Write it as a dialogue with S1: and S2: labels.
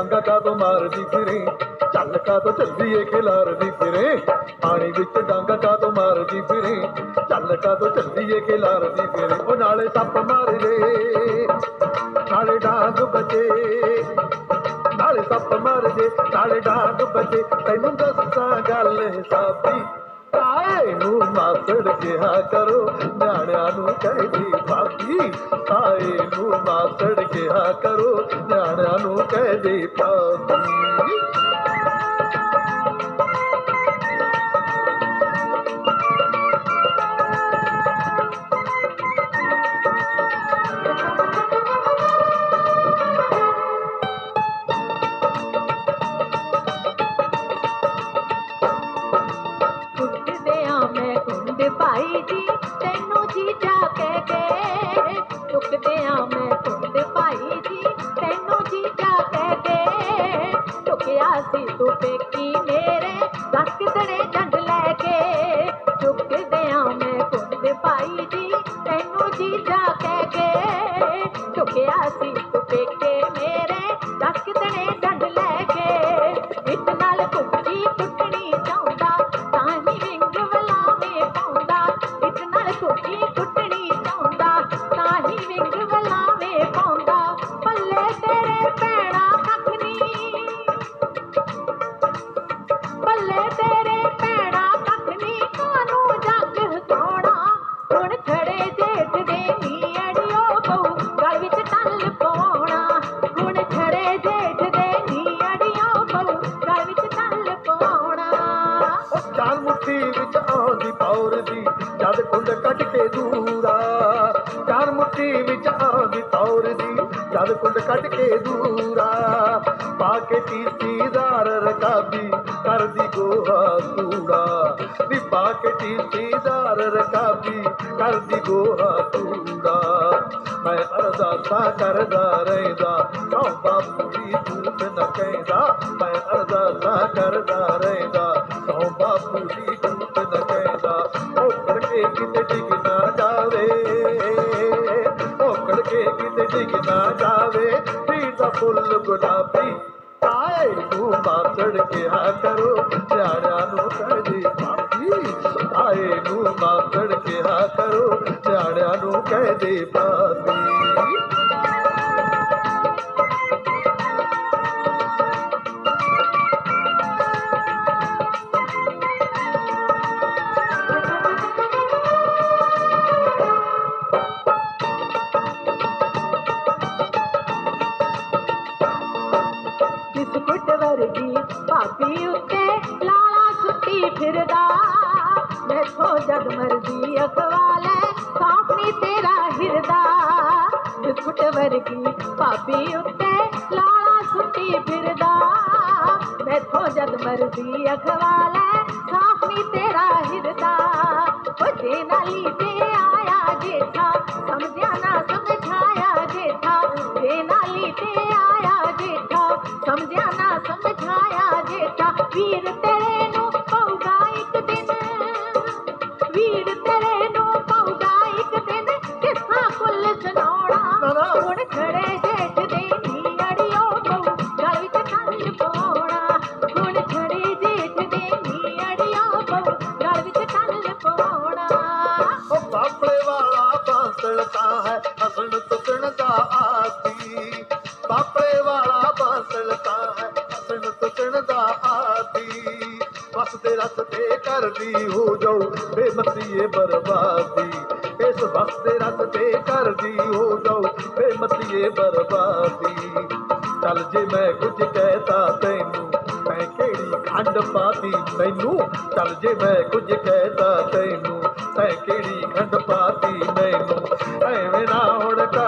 S1: ਡਾਂਗਾ ਕਾ ਤੋਂ ਮਾਰਦੀ ਫਿਰੇ ਚੱਲ ਕਾ ਤੋਂ ਚੱਲਦੀ ਏ ਖਿਲਾਰਦੀ ਫਿਰੇ ਪਾਣੀ ਵਿੱਚ ਡਾਂਗਾ ਕਾ ਤੋਂ ਮਾਰਦੀ ਫਿਰੇ ਚੱਲ ਕਾ ਤੋਂ ਚੱਲਦੀ ਏ ਖਿਲਾਰਦੀ ਫਿਰੇ ਉਹ ਨਾਲੇ ਸੱਪ ਮਾਰਦੇ ਨਾਲੇ ਡਾਂਗ ਬਚੇ ਨਾਲੇ ਸੱਪ ਮਰ ਜੇ ਨਾਲੇ ਡਾਂਗ ਬਚੇ ਤੈਨੂੰ ਦੱਸਾਂ ਗੱਲ ਹਿਸਾਬੀ ਤਾਏ ਨੂੰ ਮਾਸੜ ਕਿਹਾ ਕਰੋ ਨਿਆਣਿਆਂ ਨੂੰ ਕਹਿਦੀ ਭਾਬੀ ਤਾਏ ਨੂੰ ਮਾਸੜ करो ज्ञान अनुक दीपा
S2: ਤੈਨੂੰ ਜੀਜਾ ਕਹਿ ਕੇ ਟੁਕਿਆ ਸੀ ਤੂੰ ਪੇਕੇ।
S1: कटके दूरा, चार मुठी बिच आदि तौर दी जल कुंड कट दूरा। पाके तीसीदार रकाबी कर दी गोहा कूड़ा दी पाके तीसीदार रकाबी कर दी गोहा कूड़ा मैं अरदासा करदा रहंदा कौ दूत न कहंदा। मैं अरदासा करदा दिल डिगना जावे पीला तो फुल गुलाबी ताए तू बासड़ के हा करो, प्यारा नु करे
S2: करगी पापी उत्ते लाला सुती फिरदा। देखो जग मर्ज़ी अखवाले कापनी तेरा हिरदा। बिस्कुट वर्गी पापी उत्ते लाला सुती फिरदा। देखो जग मर्ज़ी अखवाले कापनी तेरा हिरदा। ओ जे नाली
S1: बनता है हसण तुसण का आदि पापड़े वाला बसलता है हसन तुसण का आदि बसते रसते कर दी हो जाओ बेमती है बर्बादी। इस बसते रसते कर दी हो जाओ बेमती बर्बादी। चल जे मैं कुछ कहता तेनू, मैं केड़ी खंड पाती मैनू। चल जे मैं कुछ कहता तेनू तै केड़ी खंड पाती मैनू। वे रावण का